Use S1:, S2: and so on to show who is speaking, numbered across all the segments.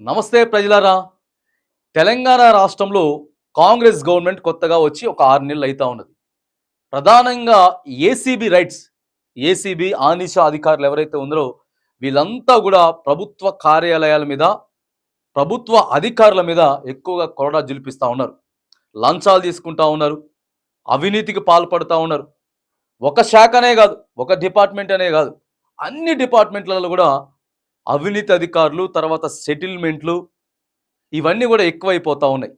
S1: నమస్తే ప్రజలారా. తెలంగాణ రాష్ట్రంలో కాంగ్రెస్ గవర్నమెంట్ కొత్తగా వచ్చి ఒక ఆరు నెలలు అవుతా ఉన్నది. ప్రధానంగా ఏసీబీ రైట్స్ ఏసీబీ ఆనిషా అధికారులు ఎవరైతే ఉన్నారో వీళ్ళంతా కూడా ప్రభుత్వ కార్యాలయాల మీద ప్రభుత్వ అధికారుల మీద ఎక్కువగా కొరడా జులిపిస్తూ ఉన్నారు. లంచాలు తీసుకుంటా ఉన్నారు. అవినీతికి పాల్పడుతూ ఉన్నారు. ఒక శాఖనే కాదు ఒక డిపార్ట్మెంట్ అనే కాదు అన్ని డిపార్ట్మెంట్లలో కూడా అవినీతి అధికారులు తర్వాత సెటిల్మెంట్లు ఇవన్నీ కూడా ఎక్కువైపోతూ ఉన్నాయి.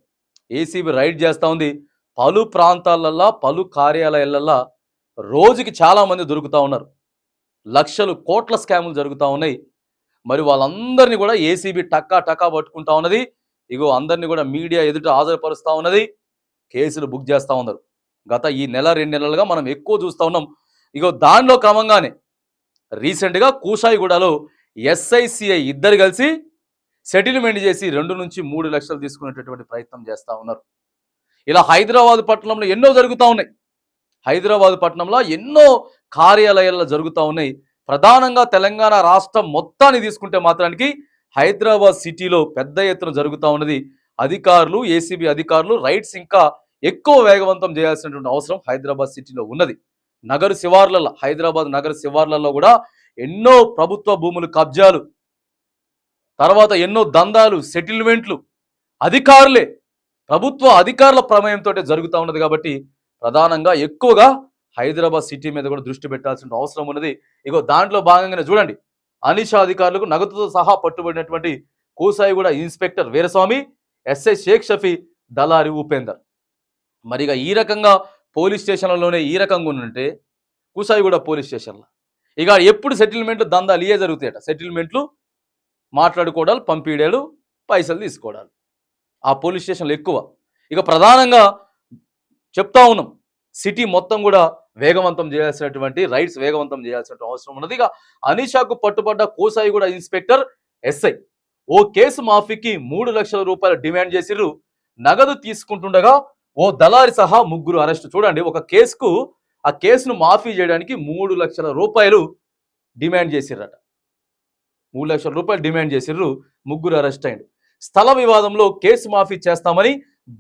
S1: ఏసీబీ రైడ్ చేస్తూ ఉంది. పలు ప్రాంతాలల్లో పలు కార్యాలయాలల్లో రోజుకి చాలామంది దొరుకుతూ ఉన్నారు. లక్షలు కోట్ల స్కాములు జరుగుతూ ఉన్నాయి. మరి వాళ్ళందరినీ కూడా ఏసీబీ టక్కా టక్కా పట్టుకుంటా ఉన్నది. ఇగో అందరినీ కూడా మీడియా ఎదుట హాజరుపరుస్తూ ఉన్నది. కేసులు బుక్ చేస్తూ ఉన్నారు. గత ఈ నెల రెండు నెలలుగా మనం ఎక్కువ చూస్తూ ఉన్నాం. ఇగో దానిలో క్రమంగానే రీసెంట్గా కూషాయిగూడలో ఎస్ఐసిఐ ఇద్దరు కలిసి సెటిల్మెంట్ చేసి రెండు నుంచి మూడు లక్షలు తీసుకునేటటువంటి ప్రయత్నం చేస్తూ ఉన్నారు. ఇలా హైదరాబాద్ పట్టణంలో ఎన్నో జరుగుతూ ఉన్నాయి. హైదరాబాద్ పట్టణంలో ఎన్నో కార్యాలయాల్లో జరుగుతూ ఉన్నాయి. ప్రధానంగా తెలంగాణ రాష్ట్రం మొత్తాన్ని తీసుకుంటే మాత్రానికి హైదరాబాద్ సిటీలో పెద్ద ఎత్తున జరుగుతూ ఉన్నది. అధికారులు ఏసీబీ అధికారులు రైట్స్ ఇంకా ఎక్కువ వేగవంతం చేయాల్సినటువంటి అవసరం హైదరాబాద్ సిటీలో ఉన్నది. నగర శివార్లలో హైదరాబాద్ నగర శివార్లలో కూడా ఎన్నో ప్రభుత్వ భూములు కబ్జాలు తర్వాత ఎన్నో దందాలు సెటిల్మెంట్లు అధికారులే ప్రభుత్వ అధికారుల ప్రమేయంతో జరుగుతూ ఉన్నది కాబట్టి ప్రధానంగా ఎక్కువగా హైదరాబాద్ సిటీ మీద కూడా దృష్టి పెట్టాల్సిన అవసరం ఉన్నది. ఇగో దాంట్లో భాగంగానే చూడండి అనిషా అధికారులకు నగదుతో సహా పట్టుబడినటువంటి కూసాయిగూడ ఇన్స్పెక్టర్ వీరస్వామి ఎస్ఐ షేక్ షఫీ దళారి ఉపేందర్. మరిగా ఈ రకంగా పోలీస్ స్టేషన్లలోనే ఈ రకంగా ఉంటే కూసాయిగూడ పోలీస్ స్టేషన్లో? ఇక ఎప్పుడు సెటిల్మెంట్లు దందాలు ఇయే జరుగుతాయట. సెటిల్మెంట్లు మాట్లాడుకోవడాలు పంపిడాలు పైసలు తీసుకోవడాలు ఆ పోలీస్ స్టేషన్లు ఎక్కువ. ఇక ప్రధానంగా చెప్తా ఉన్నాం సిటీ మొత్తం కూడా వేగవంతం చేయాల్సినటువంటి రైట్స్ వేగవంతం చేయాల్సిన అవసరం ఉన్నది. ఇక అనీషాకు పట్టుబడ్డ కోసాయి కూడా ఇన్స్పెక్టర్ ఎస్ఐ. ఓ కేసు మాఫీకి మూడు లక్షల రూపాయలు డిమాండ్ చేసిర్రు. నగదు తీసుకుంటుండగా ఓ దళారి సహా ముగ్గురు అరెస్ట్. చూడండి ఒక కేసుకు ఆ కేసును మాఫీ చేయడానికి మూడు లక్షల రూపాయలు డిమాండ్ చేసిర్రట. మూడు లక్షల రూపాయలు డిమాండ్ చేసిర్రు ముగ్గురు అరెస్ట్ అయ్యారు స్థల వివాదంలో కేసు మాఫీ చేస్తామని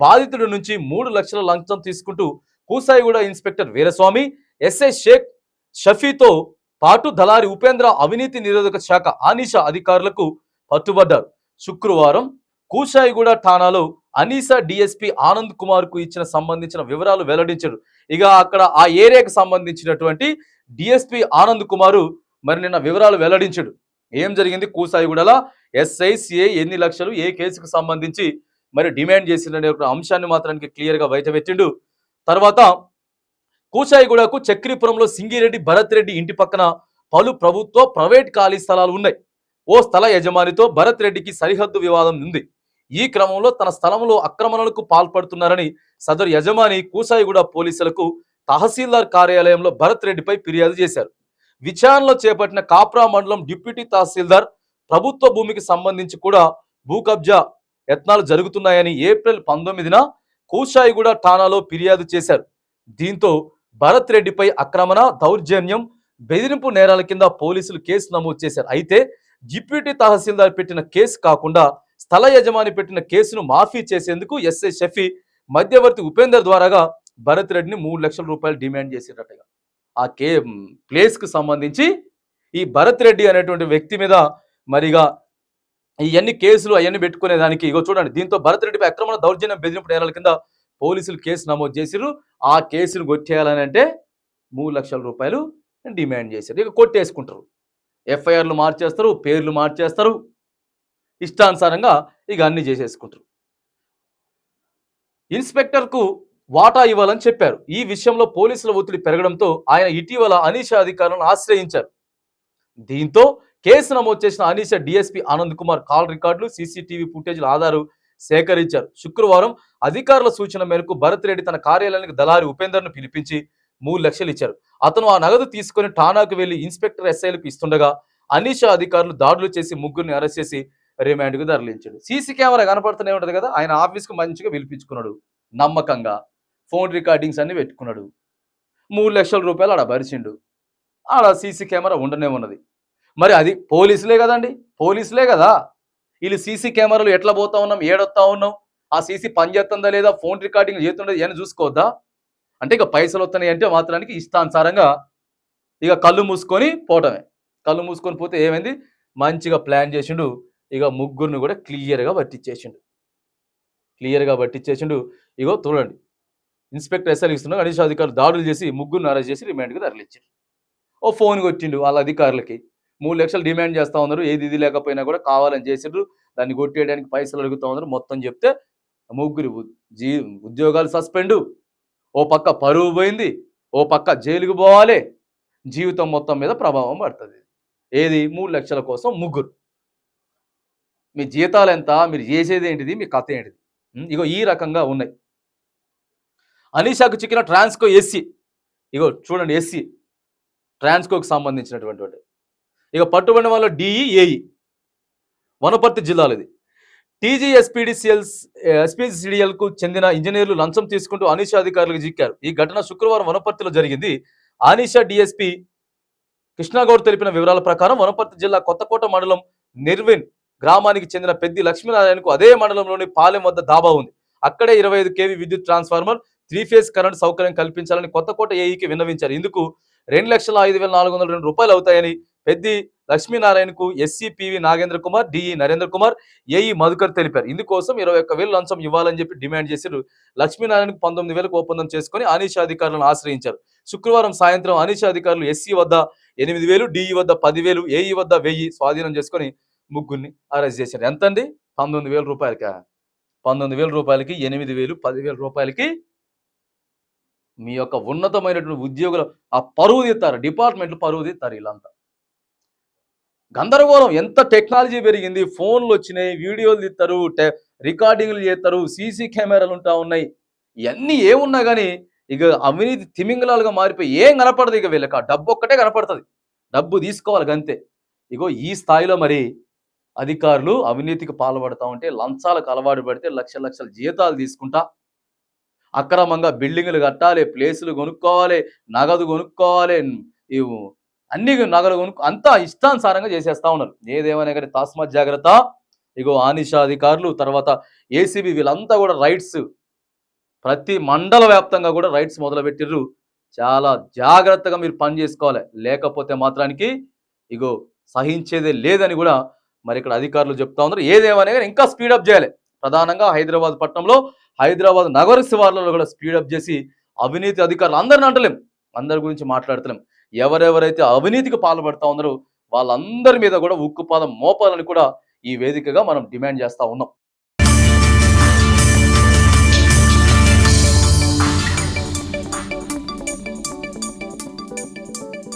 S1: బాధితుడి నుంచి మూడు లక్షల లంచం తీసుకుంటూ కూసాయిగూడ ఇన్స్పెక్టర్ వీరస్వామి ఎస్ఐ షేక్ షఫీతో పాటు దళారి ఉపేంద్ర అవినీతి నిరోధక శాఖ ఆనిషా అధికారులకు పట్టుబడ్డారు. శుక్రవారం కూసాయిగూడ ఠాణాలో అనీసా డిఎస్పీ ఆనంద్ కుమార్కు ఇచ్చిన సంబంధించిన వివరాలు వెల్లడించారు. ఇక అక్కడ ఆ ఏరియాకు సంబంధించినటువంటి డిఎస్పీ ఆనంద్ కుమారు మరి నిన్న వివరాలు వెల్లడించాడు. ఏం జరిగింది? కూసాయిగూడల ఎస్ఐ సిఐ ఎన్ని లక్షలు ఏ కేసుకు సంబంధించి మరి డిమాండ్ చేసిందనే ఒక అంశాన్ని మాత్రానికి క్లియర్గా బయటపెట్టిండు. తర్వాత కూసాయిగూడకు చక్రీపురంలో సింగిరెడ్డి భరత్ రెడ్డి ఇంటి పక్కన పలు ప్రభుత్వ ప్రైవేట్ ఖాళీ స్థలాలు ఉన్నాయి. ఓ స్థల యజమానితో భరత్ రెడ్డికి సరిహద్దు వివాదం ఉంది. ఈ క్రమంలో తన స్థలంలో ఆక్రమణలకు పాల్పడుతున్నారని సదరు యజమాని కూసాయిగూడ పోలీసులకు తహసీల్దార్ కార్యాలయంలో భరత్ రెడ్డిపై ఫిర్యాదు చేశారు. విచారణలో చేపట్టిన కాప్రా మండలం డిప్యూటీ తహసీల్దార్ ప్రభుత్వ భూమికి సంబంధించి కూడా భూ కబ్జా యత్నాలు జరుగుతున్నాయని ఏప్రిల్ పంతొమ్మిదిన కూషాయిగూడ ఠాణాలో ఫిర్యాదు చేశారు. దీంతో భరత్ రెడ్డిపై అక్రమణ దౌర్జన్యం బెదిరింపు నేరాల కింద పోలీసులు కేసు నమోదు చేశారు. అయితే డిప్యూటీ తహసీల్దార్ పెట్టిన కేసు కాకుండా స్థల యజమాని పెట్టిన కేసును మాఫీ చేసేందుకు ఎస్ఐ షఫీ మధ్యవర్తి ఉపేందర్ ద్వారాగా భరత్ రెడ్డిని మూడు లక్షల రూపాయలు డిమాండ్ చేసినట్టుగా ఆ కే ప్లేస్కు సంబంధించి ఈ భరత్ రెడ్డి అనేటువంటి వ్యక్తి మీద మరిగా ఇవన్నీ కేసులు అవన్నీ పెట్టుకునే దానికి ఇగో చూడండి దీంతో భరత్ రెడ్డిపై అక్రమణ దౌర్జన్యం బెదిరింపు నేరాల కింద పోలీసులు కేసు నమోదు చేసిరు ఆ కేసును కొట్టేయాలని అంటే మూడు లక్షల రూపాయలు డిమాండ్ చేశారు ఇక కొట్టేసుకుంటారు. ఎఫ్ఐఆర్లు మార్చేస్తారు పేర్లు మార్చేస్తారు. ఇష్టానుసారంగా ఇక అన్ని చేసేసుకుంటారు. ఇన్స్పెక్టర్కు వాటా ఇవ్వాలని చెప్పారు. ఈ విషయంలో పోలీసుల ఒత్తిడి పెరగడంతో ఆయన ఇటీవల అనీషా అధికారులను ఆశ్రయించారు. దీంతో కేసు నమోదు చేసిన అనీష డిఎస్పీ ఆనంద్ కుమార్ కాల్ రికార్డులు సీసీటీవీ ఫుటేజ్ల ఆధారు సేకరించారు. శుక్రవారం అధికారుల సూచన మేరకు భరత్ రెడ్డి తన కార్యాలయానికి దళారి ఉపేందర్ను పిలిపించి మూడు లక్షలు ఇచ్చారు. అతను ఆ నగదు తీసుకొని ఠానాకు వెళ్ళి ఇన్స్పెక్టర్ ఎస్ఐలకు ఇస్తుండగా అనీష అధికారులు దాడులు చేసి ముగ్గురిని అరెస్ట్ చేసి రిమాండ్కు తరలించాడు. సీసీ కెమెరా కనపడుతూనే ఉంటది కదా ఆయన ఆఫీస్కి మంచిగా పిలిపించుకున్నాడు. నమ్మకంగా. ఫోన్ రికార్డింగ్స్ అన్ని పెట్టుకున్నాడు. మూడు లక్షల రూపాయలు ఆడ భరిచిండు. ఆడ సీసీ కెమెరా ఉండనే ఉన్నది. మరి అది పోలీసులే కదండి? పోలీసులే కదా. వీళ్ళు సీసీ కెమెరాలు ఎట్లా పోతా ఉన్నాం? ఏడొస్తా ఉన్నాం? ఆ సీసీ పని చేస్తుందా లేదా? ఫోన్ రికార్డింగ్ చేస్తుందా? ఏమైనా చూసుకోవద్దా? అంటే ఇక పైసలు వస్తున్నాయి అంటే మాత్రానికి ఇష్టానుసారంగా ఇక కళ్ళు మూసుకొని పోవటమే. కళ్ళు మూసుకొని పోతే ఏమైంది? మంచిగా ప్లాన్ చేసిండు. ఇక ముగ్గురిని కూడా క్లియర్గా పట్టించేసిండు క్లియర్గా పట్టించేసిండు ఇగో చూడండి. ఇన్స్పెక్టర్ ఎస్ఎల్ ఇస్తున్నా గణేష్ అధికారులు దాడులు చేసి ముగ్గురిని అరెస్ట్ చేసి రిమాండ్కి తరలిచ్చారు ఓ ఫోన్ కొట్టిండు వాళ్ళ అధికారులకి. మూడు లక్షలు డిమాండ్ చేస్తూ ఉన్నారు. ఏది ఇది లేకపోయినా కూడా కావాలని చేసిండ్రు. దాన్ని కొట్టేయడానికి పైసలు అడుగుతూ ఉన్నారు. మొత్తం చెప్తే ముగ్గురు జీ ఉద్యోగాలు సస్పెండు. ఓ పక్క పరువు పోయింది. ఓ పక్క జైలుకు పోవాలి. జీవితం మొత్తం మీద ప్రభావం పడుతుంది. ఏది? మూడు లక్షల కోసం ముగ్గురు. మీ జీతాలు ఎంత? మీరు చేసేది ఏంటిది? మీ కథ ఏంటిది? ఇగో ఈ రకంగా ఉన్నాయి. అనీషాకు చిక్కిన ట్రాన్స్కో ఎస్సీ. ఇగో చూడండి ఎస్సీ. ట్రాన్స్కోకి సంబంధించినటువంటి ఇక పట్టుబడిన వాళ్ళ డిఈ ఏఈ వనపర్తి జిల్లాలో ఇది టీజీఎస్పీడీసీఎల్స్ ఎస్పీసీడీఎల్కు చెందిన ఇంజనీర్లు లంచం తీసుకుంటూ అనీషా అధికారులకు చిక్కారు. ఈ ఘటన శుక్రవారం వనపర్తిలో జరిగింది. ఆనిషా డిఎస్పీ కృష్ణాగౌడ్ తెలిపిన వివరాల ప్రకారం వనపర్తి జిల్లా కొత్తకోట మండలం నిర్విన్ గ్రామానికి చెందిన పెద్ది లక్ష్మీనారాయణకు అదే మండలంలోని పాలెం వద్ద దాబా ఉంది. అక్కడే ఇరవై ఐదు కేవీ విద్యుత్ ట్రాన్స్ఫార్మర్ త్రీ ఫేజ్ కరెంట్ సౌకర్యం కల్పించాలని కొత్తకోట ఏఈకి విన్నవించారు. ఇందుకు రెండు లక్షల ఐదు వేల నాలుగు వందల రెండు రూపాయలు అవుతాయని Peddi లక్ష్మీనారాయణకు SE PV Nagendra Kumar DE Narendra Kumar AE Madhukar తెలిపారు. ఇందుకోసం ఇరవై ఒక్క వేలు లంచం ఇవ్వాలని చెప్పి డిమాండ్ చేశారు. లక్ష్మీనారాయణకు పంతొమ్మిది వేలకు ఒప్పందం చేసుకుని అనీషా అధికారులను ఆశ్రయించారు. శుక్రవారం సాయంత్రం అనీషా అధికారులు ఎస్సీ వద్ద ఎనిమిది వేలు డిఈ వద్ద పదివేలు ఏఈ వద్ద వెయ్యి స్వాధీనం చేసుకొని ముగ్గురిని. అరెస్ట్ చేశారు ఎంత అండి పంతొమ్మిది వేల రూపాయలక? పంతొమ్మిది వేల రూపాయలకి ఎనిమిది వేలు పదివేల రూపాయలకి మీ యొక్క ఉన్నతమైనటువంటి ఉద్యోగులు ఆ పరువు తీస్తారు. డిపార్ట్మెంట్లు పరువు తీస్తారు వీళ్ళంతా. గందరగోళం. ఎంత టెక్నాలజీ పెరిగింది. ఫోన్లు వచ్చినాయి వీడియోలు తీస్తారు రికార్డింగ్లు చేస్తారు సీసీ కెమెరాలు ఉంటా ఉన్నాయి. ఇవన్నీ ఏమున్నా కానీ ఇక అవినీతి తిమింగలాలుగా మారిపోయి ఏం కనపడదు ఇక వీళ్ళకి. డబ్బు ఒక్కటే కనపడుతుంది. డబ్బు తీసుకోవాలి అంతే ఇగో ఈ స్థాయిలో మరి అధికారులు అవినీతికి పాల్పడతా ఉంటే లంచాలకు అలవాటు పడితే లక్ష లక్షల జీతాలు తీసుకుంటా. అక్రమంగా బిల్డింగులు కట్టాలి ప్లేసులు కొనుక్కోవాలి నగదు కొనుక్కోవాలి ఇవి అన్ని నగలు కొనుక్కో అంతా ఇష్టానుసారంగా చేసేస్తా ఉన్నారు. ఏదేమైనా కానీ తస్మత్ జాగ్రత్త. ఇగో ఆనిషా అధికారులు తర్వాత ఏసీబీ వీళ్ళంతా కూడా రైట్స్ ప్రతి మండల వ్యాప్తంగా కూడా రైట్స్ మొదలుపెట్టిర్రు. చాలా జాగ్రత్తగా మీరు పని చేసుకోవాలి. లేకపోతే మాత్రానికి ఇగో సహించేదే లేదని కూడా మరి ఇక్కడ అధికారులు చెప్తా ఉన్నారు. ఏదేమనే కానీ ఇంకా స్పీడప్ చేయాలి. ప్రధానంగా హైదరాబాద్ పట్టణంలో హైదరాబాద్ నగర శివార్లలో కూడా స్పీడప్ చేసి అవినీతి అధికారులు అందరిని అంటలేం. అందరి గురించి మాట్లాడతలేం. ఎవరెవరైతే అవినీతికి పాల్పడతా ఉన్నారో వాళ్ళందరి మీద కూడా ఉక్కుపాదం మోపాలని కూడా ఈ వేదికగా మనం డిమాండ్ చేస్తా ఉన్నాం.